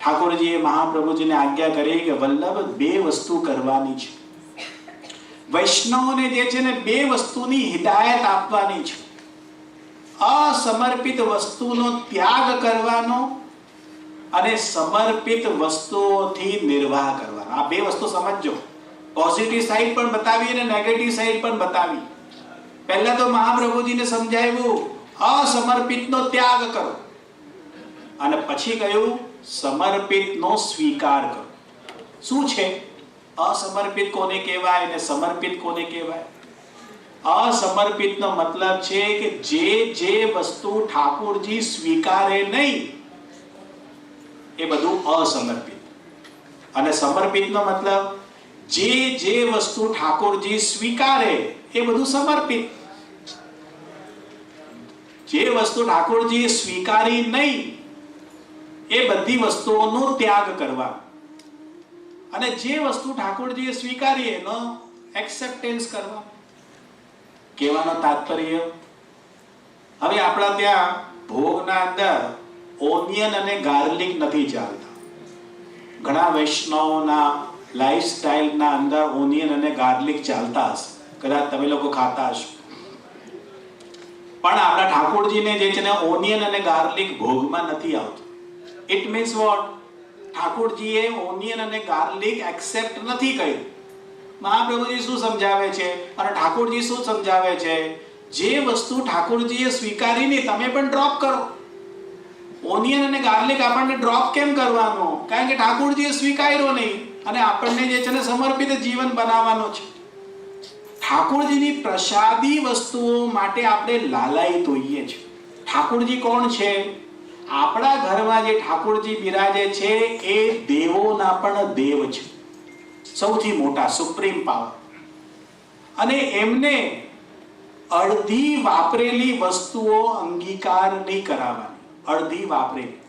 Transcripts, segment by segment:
ઠાકોરજીએ મહાપ્રભુજીને આજ્ઞા કરી કે વલ્લભ બે વસ્તુ કરવાની છે. વૈષ્ણવને જે છે ને બે વસ્તુની હિદાયત આપવાની છે. અસમર્પિત વસ્તુનો ત્યાગ કરવાનો અને સમર્પિત વસ્તુઓથી નિર્વાહ કરવાનો. આ બે વસ્તુ સમજજો. પોઝિટિવ સાઈડ પણ બતાવી અને નેગેટિવ સાઈડ પણ બતાવી. પહેલા તો મહાપ્રભુજીને સમજાવ્યું, અસમર્પિતનો ત્યાગ કરો. અને પછી કહ્યું, સમર્પિતનો સ્વીકાર કરો. શું છે? અસમર્પિત કોને કહેવાય અને સમર્પિત કોને કહેવાય? અસમર્પિતનો મતલબ છે કે જે જે વસ્તુ ઠાકોરજી સ્વીકારે નહીં, એ બધું અસમર્પિત. અને સમર્પિતનો મતલબ, જે જે વસ્તુ ઠાકોરજી સ્વીકારે, એ બધું સમર્પિત. જે વસ્તુ ઠાકોરજીએ સ્વીકારી નહીં, એ બધી વસ્તુઓનો ત્યાગ કરવા. અને જે વસ્તુ ઠાકોરજીએ સ્વીકારી એનો એક્સેપ્ટન્સ કરવા. કહેવાનો તાત્પર્ય, હવે આપણા ત્યાં ભોગના અંદર ઓનિયન અને ગાર્લિક નથી ચાલતા. ઘણા વૈષ્ણવના લાઈફસ્ટાઈલના અંદર ઓનિયન અને ગાર્લિક ચાલતા હશે. કદાચ તમે લોકો ખાતા હશો. પણ આપણા ઠાકોરજીને જે છે ને ઓનિયન અને ગાર્લિક ભોગમાં નથી આવતું. ઇટ મીન્સ વોટ ઠાકોરજીએ ઓનિયન અને ગાર્લિક એક્સેપ્ટ નથી કર્યું. મહાપ્રભુજી શું સમજાવે છે? અને ઠાકોરજી શું સમજાવે છે? જે વસ્તુ ઠાકોરજીએ સ્વીકારીને તમે પણ ડ્રોપ કરો. ઓનિયન અને ગાર્લિક આપણને ડ્રોપ કેમ કરવાનો? કારણ કે ઠાકોરજીએ સ્વીકાર્યો નહીં. અને આપણને જે છે ને સમર્પિત જીવન બનાવવાનો છે. ઠાકોરજીની પ્રસાદી વસ્તુઓ માટે આપણે લાલાયિત હોઈએ છીએ. ઠાકોરજી કોણ છે? આપણા ઘરમાં જે ઠાકોરજી બિરાજે છે, એ દેવોના પણ દેવ છે. સૌથી મોટા સુપ્રીમ પાવર. અને એમને અડધી વાપરેલી વસ્તુઓ અંગીકાર નહીં કરાવવાની. અડધી વાપરેલી.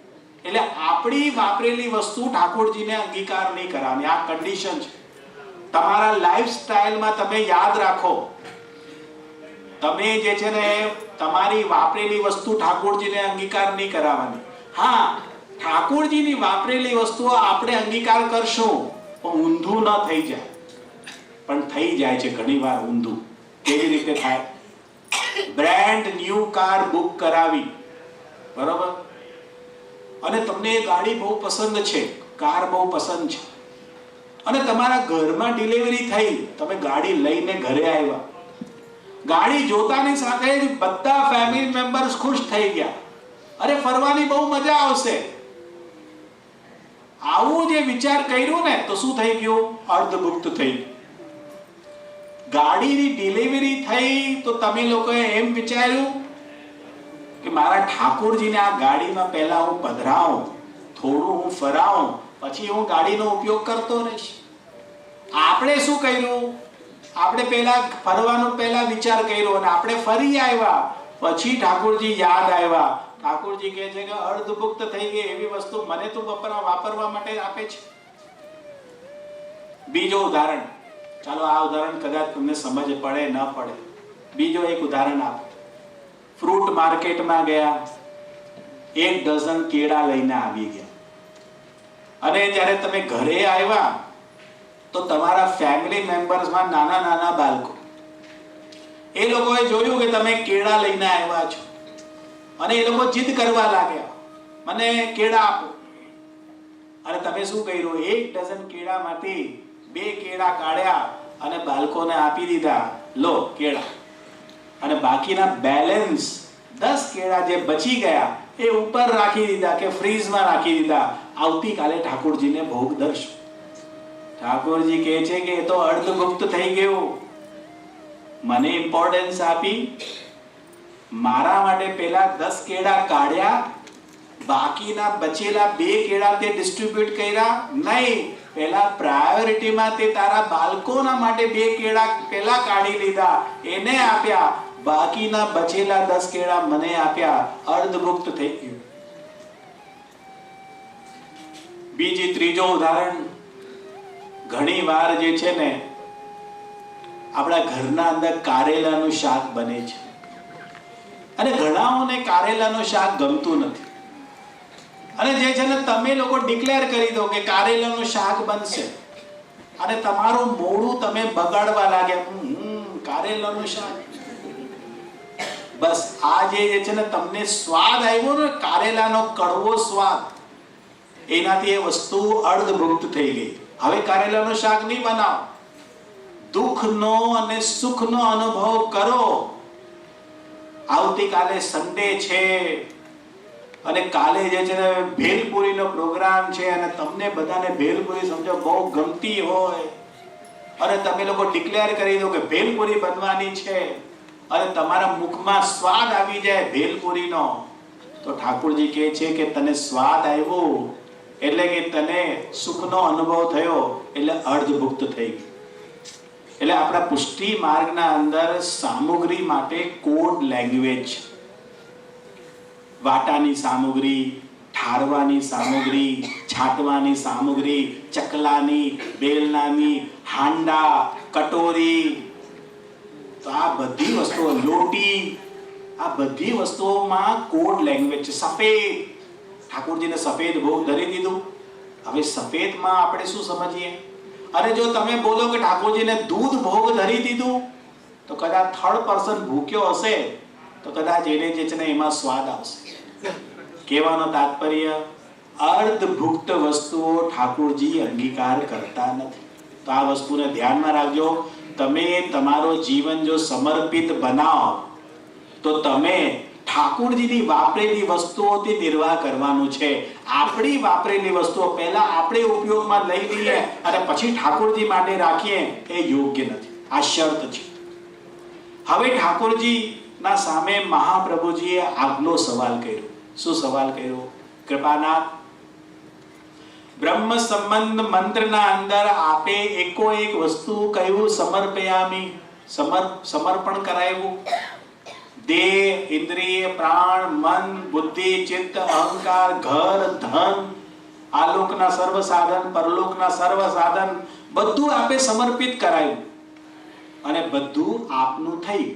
એટલે આપણી વાપરેલી વસ્તુ ઠાકોરજીને અંગીકાર નહીં કરાવવાની. આ કન્ડિશન છે. તમારા લાઈફ સ્ટાઈલમાં તમે યાદ રાખો. તમે જે છે ને તમારી વાપરેલી વસ્તુ ઠાકોરજીને અંગીકાર નહીં કરાવવાની. હા, ઠાકોરજીની વાપરેલી વસ્તુઓ આપણે અંગીકાર કરશું, પણ ઊંધું ન થઈ જાય. પણ થઈ જાય છે ઘણીવાર ઊંધું. કેવી રીતે થાય? બ્રાન્ડ ન્યૂ કાર બુક કરાવી. બરોબર? અને તમને ગાડી બહુ પસંદ છે કાર બહુ પસંદ છે. અને તમારા ઘરમાં ડિલિવરી થઈ, તમે ગાડી લઈને ઘરે આવ્યા. ગાડી જોતાની સાથે જ બધા ફેમિલી મેમ્બર્સ ખુશ થઈ ગયા. અરે, ફરવાની બહુ મજા આવશે. આવું જે વિચાર કર્યો ને, તો શું થઈ ગયું? અર્ધગુપ્ત થઈ ગાડીની ડિલિવરી થઈ, તો તમે લોકોએ એમ વિચાર્યું કે મારા ઠાકોરજીને આ ગાડીમાં પહેલા હું પધરાવું, થોડું હું ફરાવું પછી હું ગાડીનો ઉપયોગ કરતો રહીશ. આપણે શું કર્યું? આપણે પહેલા ફરવાનો પહેલા વિચાર કર્યો અને આપણે ફરી આવ્યા. પછી ઠાકોરજી યાદ આવ્યા. ઠાકોરજી કહે છે કે અર્ધભુક્ત થઈ ગઈ એવી વસ્તુ મને તું વપરા વાપરવા માટે આપે છે. બીજો ઉદાહરણ. ચાલો આ ઉદાહરણ કદાચ તમને સમજ પડે, ન પડે. બીજો એક ઉદાહરણ આપો. ફ્રૂટ માર્કેટમાં ગયા. એક ડઝન કેળા લઈને આવી ગયા. અને જ્યારે તમે ઘરે આવ્યા, તો તમારા ફેમિલી મેમ્બર્સમાં નાના નાના બાળકો. એ લોકોએ જોયું કે તમે કેળા લઈને આવ્યા છો. અને એ લોકો જીદ કરવા લાગ્યા. મને કેળા આપો. અને તમે શું કર્યું? એક ડઝન કેળામાંથી બે કેળા કાઢ્યા અને બાળકોને આપી દીધા. લો, કેળા. અને બાકીના બેલેન્સ દસ કેળા જે બચી ગયા એ ઉપર રાખી દીધા કે ફ્રીઝમાં રાખી દીધા. આવતીકાલે ઠાકોરજીને ભોગ દર્શ ઠાકોરજી કહે છે કે એ તો અર્ધગુપ્ત થઈ ગયું. મને ઇમ્પોર્ટન્સ આપી. મારા માટે પેલા દસ કેળા કાઢ્યા. બાકીના બચેલા બે કેળા તે ડિસ્ટ્રીબ્યુટ કર્યા. નહીં પેલા પ્રાયોરિટીમાં તે તારા બાળકોના માટે બે કેળા પેલા કાઢી લીધા. એને આપ્યા. બાકીના બચેલા દસ કેળા મને આપ્યા અર્ધભુક્ત થઈ ગયું. બીજી ત્રીજો ઉદાહરણ ઘણી વાર જે છે ને આપણા ઘરના અંદર કારેલાનું શાક બને છે. અને ઘણાઓને કારેલાનું શાક ગમતું નથી. અને જે છે ને તમે લોકો ડિક્લેર કરી દો કે કારેલાનું શાક બનશે. અને તમારું મોડું તમે બગાડવા લાગ્યા. હમ, કારેલાનું શાક. બસ આ જે છે ને તમને સ્વાદ આવ્યો ને કારેલાનો કડવો સ્વાદ, એનાથી એ વસ્તુ અર્ધમૃત થઈ ગઈ. હવે કારેલાનું શાક નહીં બનાવો. દુઃખનો અને સુખનો અનુભવ કરો. આવતીકાલે સન્ડે છે અને કાલે જે છે ને ભેલપુરીનો પ્રોગ્રામ છે અને તમને બધાને ભેલપુરી સમજો બહુ ગમતી હોય. અને તમે લોકો ડિક્લેર કરી દો કે ભેલપુરી બનવાની છે. અને તમારા મુખમાં સ્વાદ આવી જાય ભેલપુરીનો. તો ઠાકોરજી કહે છે કે તને સ્વાદ આવ્યો એટલે કે તને સુખનો અનુભવ થયો એટલે અર્ધભુક્ત થઈ ગયું. એટલે આપણા પુષ્ટિ માર્ગના અંદર સામગ્રી માટે કોડ લેંગ્વેજ. વાટાની સામગ્રી, ઠારવાની સામગ્રી, છાંટવાની સામગ્રી, ચકલાની, બેલનાની, હાંડા, કટોરી તો આ બધી વસ્તુઓ, લોટી, આ બધી વસ્તુઓમાં કોડ લેંગ્વેજ છે. સફેદ. ઠાકોરજીને સફેદ ભોગ ધરી દીધું. હવે સફેદમાં આપણે શું સમજીએ? અને જો તમે બોલો કે ઠાકોરજીને દૂધ ભોગ ધરી દીધું, તો કદાચ થર્ડ પર્સન ભૂખ્યો હશે, તો કદાચ એને જે છે ને એમાં સ્વાદ આવશે. કહેવાનો તાત્પર્ય, અર્ધભુક્ત વસ્તુઓ ઠાકોરજી અંગીકાર કરતા નથી. તો આ વસ્તુને ધ્યાનમાં રાખજો. તમે તમારો જીવન જો સમર્પિત બનાવો, તો તમે ઠાકોરજીની વાપરેલી વસ્તુઓથી નિર્વાહ કરવાનું છે. આપણી વાપરેલી વસ્તુઓ પહેલા આપણે ઉપયોગમાં લઈ લઈએ અને પછી ઠાકોરજી માટે રાખીએ, એ યોગ્ય નથી. આ શરત છે. હવે ઠાકોરજી ના સામે મહાપ્રભુજીએ આગલો સવાલ કર્યો. શું સવાલ કર્યો? કૃપાનાથ બ્રહ્મ સંબંધ મંત્રના અંદર આપે એકો એક વસ્તુ કહ્યું, સમર્પયામી, સમર, સમર્પણ કરાયું દેહ, ઇન્દ્રિય, પ્રાણ, મન, બુદ્ધિ, ચિત્ત, અહંકાર, ઘર, ધન, આલોકના સર્વ સાધન, પરલોકના સર્વ સાધન, બધું આપે સમર્પિત કરાયું. અને બધું આપનું થઈ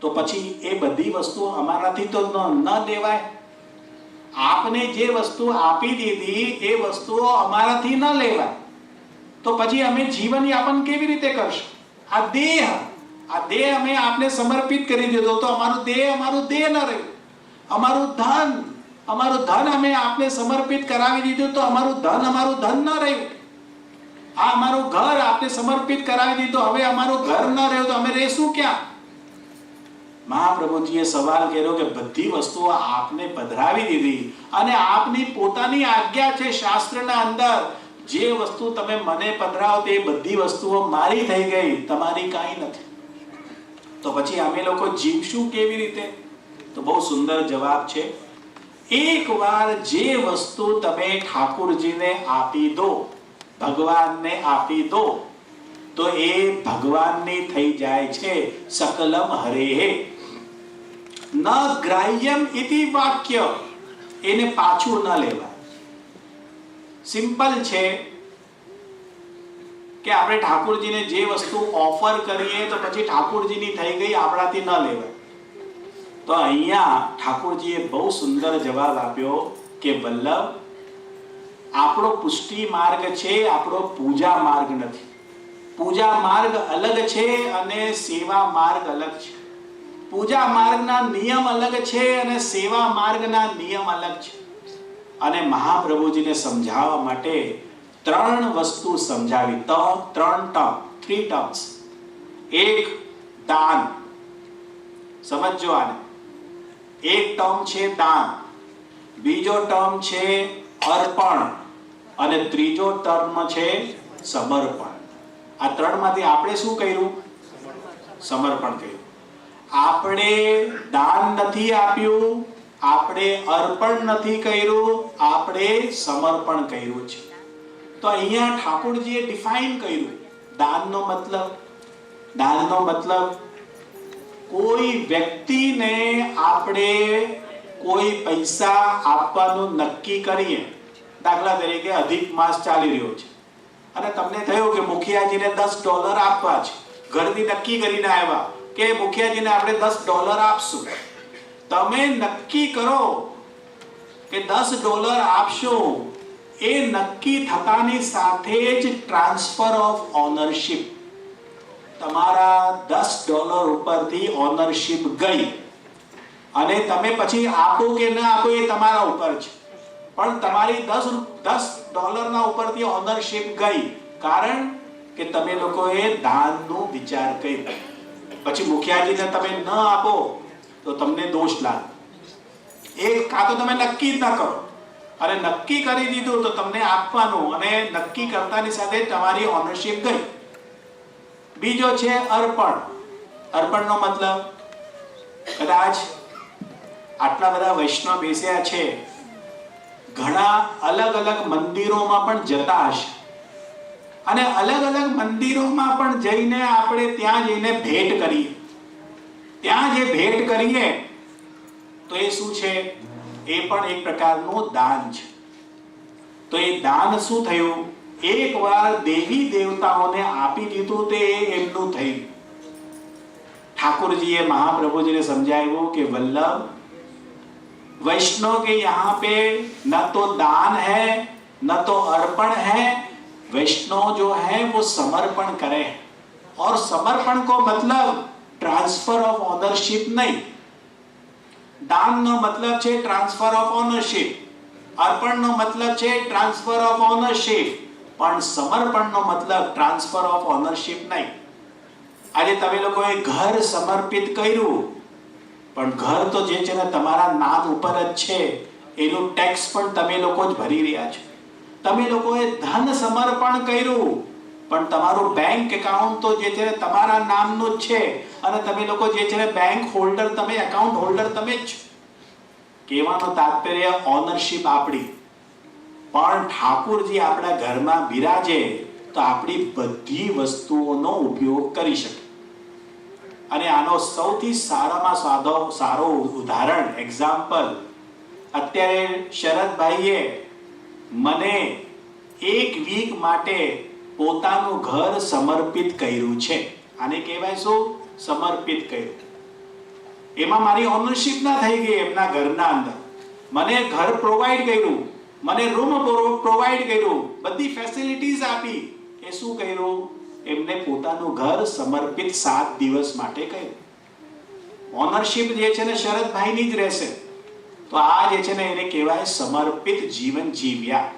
તો પછી એ બધી વસ્તુઓ અમારાથી તો ન લેવાય આપને જે વસ્તુ આપી દીધી, એ વસ્તુઓ અમારાથી ન લેવાય. તો પછી અમે જીવન યાપન કેવી રીતે કરશું? આ દેહ. આ દેહ અમે આપને સમર્પિત કરી દીધો તો અમારું દેહ અમારું દેહ ન રહ્યું. અમારું ધન અમારું ધન અમે આપને સમર્પિત કરાવી દીધું તો અમારું ધન અમારું ધન ન રહ્યું. આ અમારું ઘર આપને સમર્પિત કરાવી દીધું, હવે અમારું ઘર ન રહ્યું તો અમે રહેશું ક્યાં? મહાપ્રભુજીએ સવાલ કર્યો કે બધી વસ્તુઓ આપને પધરાવી દીધી અને આપની પોતાની આજ્ઞા છે શાસ્ત્રના અંદર. જે વસ્તુ તમે મને પધરાવો તે બધી વસ્તુઓ મારી થઈ ગઈ, તમારી કાંઈ નથી. તો પછી અમે લોકો જીવશું કેવી રીતે? તો બહુ સુંદર જવાબ છે, એકવાર જે વસ્તુ તમે ઠાકુરજીને આપી દો, ભગવાનને આપી દો તો એ ભગવાનની થઈ જાય છે સકલમ હરે ન ગ્રાહ્યમ ઇતિ વાક્ય. એને પાછું ન લેવાય. સિમ્પલ છે કે આપણે ઠાકોરજીને જે વસ્તુ ઓફર કરીએ તો પછી ઠાકોરજીની થઈ ગઈ, આપણાથી ન લેવાય. તો અહીંયા ઠાકોરજીએ બહુ સુંદર જવાબ આપ્યો કે વલ્લભ, આપણો પુષ્ટિ માર્ગ છે, આપણો પૂજા માર્ગ નથી. પૂજા માર્ગ અલગ છે અને સેવા માર્ગ અલગ છે. પૂજા માર્ગના નિયમ અલગ છે અને સેવા માર્ગના નિયમ અલગ છે. અને મહાપ્રભુજીને સમજાવવા માટે ત્રણ વસ્તુ સમજાવી. તો, ત્રણ ટર્મ થ્રી ટર્મ્સ એક, દાન. સમજો આને. એક ટર્મ છે દાન. બીજો ટર્મ છે અર્પણ. અને ત્રીજો ટર્મ છે સમર્પણ. આ ત્રણમાંથી આપણે શું કર્યું? સમર્પણ કર્યું. આપણે દાન નથી આપ્યું, આપણે અર્પણ નથી કર્યું, આપણે સમર્પણ કર્યું છે. તો અહીંયા ઠાકોરજીએ ડિફાઇન કર્યું. દાનનો મતલબ. દાનનો મતલબ કોઈ વ્યક્તિને આપણે કોઈ પૈસા આપવાનું નક્કી કરીએ. દાખલા તરીકે અધિક માસ ચાલી રહ્યો છે. અને તમને થયું કે મુખિયાજીને દસ ડોલર આપવા છે. ઘરની નક્કી કરીને આવ્યા કે મુખિયાજીને આપણે દસ ડોલર આપશું. તમે નક્કી કરો કે દસ ડોલર આપશો. એ નક્કી થતાની સાથે જ ટ્રાન્સફર ઓફ ઓનરશિપ. તમારા દસ ડોલર ઉપરથી ઓનરશિપ ગઈ. અને તમે પછી આપો કે ન આપો એ તમારા ઉપર છે. પણ તમારી દસ દસ ડોલરના ઉપરથી ઓનરશિપ ગઈ. કારણ કે તમે લોકોએ દાનનો વિચાર કર્યો. પછી મુખિયાજીને તમે ન આપો, તો તમને દોષ લાગે. એ કાં તો તમે નક્કી જ ન કરો. અને નક્કી કરી દીધું તો તમને આપવાનું અને નક્કી કરતાની સાથે તમારી ઓનરશિપ ગઈ. બીજો છે અર્પણ. અર્પણનો મતલબ કદાચ આટલા બધા વૈષ્ણવ બેસ્યા છે ઘણા અલગ અલગ મંદિરોમાં પણ જતા હશે. અને અલગ અલગ મંદિરોમાં પણ જઈને આપણે ત્યાં જઈને ભેટ કરીએ. ત્યાં જે ભેટ કરીએ, તો એ શું છે? એ પણ એક પ્રકારનું દાન છે. તો એ દાન શું થયું? એક વાર દેવી દેવતાઓને આપી દીધું તે એમનું થયું. ઠાકોરજીએ મહાપ્રભુજીને સમજાવ્યું કે વલ્લભ वैष्णव के यहाँ पे न तो दान है न तो अर्पण है वैष्णव जो है वो समर्पण करे और समर्पण को मतलब ट्रांसफर ऑफ ओनरशिप नहीं દાનનો મતલબ છે ટ્રાન્સફર ઓફ ઓનરશિપ અર્પણનો મતલબ છે ટ્રાન્સફર ઓફ ઓનરશિપ પણ સમર્પણનો મતલબ ટ્રાન્સફર ઓફ ઓનરશિપ નહીં આજે તમે લોકોએ ઘર સમર્પિત કર્યું પણ ઘર તો જે છે ને તમારા નામ ઉપર જ છે, એનું ટેક્સ પણ તમે લોકો જ ભરી રહ્યા છો. તમે લોકોએ ધન સમર્પણ કર્યું, પણ તમારું બેંક એકાઉન્ટ તો જે છે ને તમારા નામનું જ છે, અને તમે લોકો જે છે ને બેંક હોલ્ડર તમે એકાઉન્ટ હોલ્ડર તમે જ કહેવાનો તાત્પર્ય ઓનરશિપ આપણી. પણ ઠાકુરજી આપણા ઘરમાં બિરાજે, તો આપણી બધી વસ્તુઓનો ઉપયોગ કરી શકે. અને આનો સૌથી સારામાં સાદો, સારો ઉદાહરણ એક્ઝામ્પલ અત્યારે શરદભાઈએ મને એક વીક માટે પોતાનું ઘર સમર્પિત કર્યું છે. આને કહેવાય શું? સમર્પિત કર્યું. એમાં મારી ઓનરશિપ ના થઈ ગઈ એમના ઘરના અંદર. મને ઘર પ્રોવાઈડ કર્યું. મને રૂમ પ્રોવાઈડ કર્યું. બધી ફેસિલિટીઝ આપી. એ શું કર્યું? એમને પોતાનું ઘર સમર્પિત સાત દિવસ માટે કહ્યું. ઓનરશિપ જે છે ને શરદભાઈની જ રહેશે. તો આ જે છે ને એને કહેવાય સમર્પિત જીવન જીવ્યા.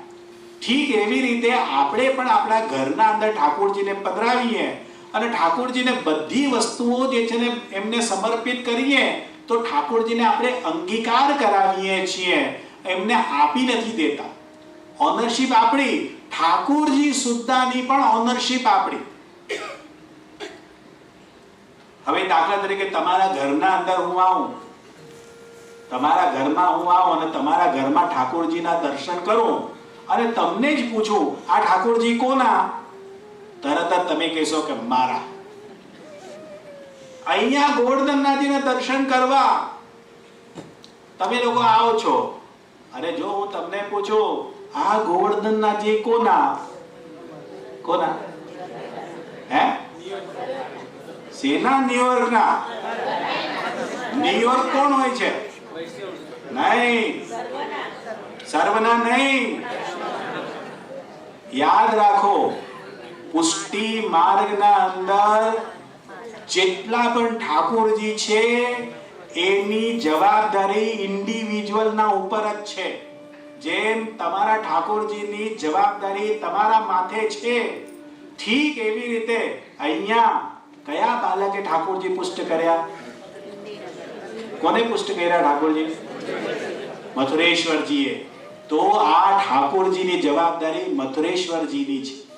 ઠીક એવી રીતે આપણે પણ આપણા ઘરના અંદર ઠાકોરજીને પધરાવીએ અને ઠાકોરજીને બધી વસ્તુઓ જે છે ને એમને સમર્પિત કરીએ, તો ઠાકોરજીને આપણે અંગીકાર કરાવીએ છીએ. એમને આપી નથી દેતા. ઓનરશિપ આપણી, ઠાકોરજી સુદ્ધાની પણ ઓનરશિપ આપણી. હવે દાખલા તરીકે તમારા ઘરના અંદર હું આવું, તમારા ઘરમાં હું આવું અને તમારા ઘરમાં ઠાકોરજીના દર્શન કરું અને તમને જ પૂછું, આ ઠાકોરજી કોના? તરત જ તમે કહેશો કે, મારા. અહીંયા ગોવર્ધનનાથજીને દર્શન કરવા. તમે લોકો આવો છો. અને જો હું તમને પૂછું, આ ગોવર્ધનનાથજી કોના? કોના હે સેના ન્યુયોર્કના ન્યુયોર્ક કોણ હોય છે? નહીં. સર્વના નહીં. યાદ રાખો, પુષ્ટિ માર્ગના અંદર જેટલા પણ ઠાકોરજી છે, એની જવાબદારી ઇન્ડિવિજ્યુઅલના ઉપર જ છે. જેમ તમારા ઠાકોરજીની જવાબદારી તમારા માથે છે, ઠીક એવી રીતે અહીંયા કયા બાલકે ઠાકોરજી પુષ્ટ કર્યા? કોને પુષ્ટ કર્યા ઠાકોરજી? મથુરેશ્વરજીએ. તો આ ઠાકોરજીની જવાબદારી મથુરેશ્વરજીની છે.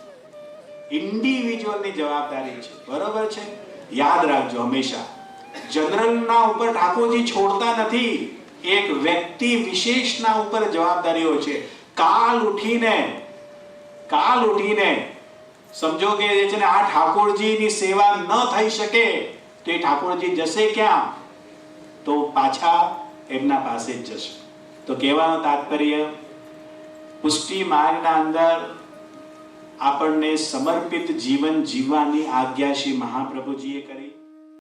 ઇન્ડિવિજ્યુઅલની જવાબદારી છે. બરોબર છે? યાદ રાખજો હંમેશા. જનરલના ઉપર ઠાકોરજી છોડતા નથી. એક વ્યક્તિ વિશેષના ઉપર જવાબદારીઓ છે. કાલ ઉઠીને કાલ ઉઠીને સમજો કે જે છે ને આ ઠાકોરજીની સેવા ન થઈ શકે તો એ ઠાકોરજી જશે ક્યાં? તો પાછા એમના પાસે જ જશે. તો કહેવાનો તાત્પર્ય, પુષ્ટિ માર્ગના અંદર આપણને સમર્પિત જીવન જીવવાની આજ્ઞા શ્રી મહાપ્રભુજીએ કરી.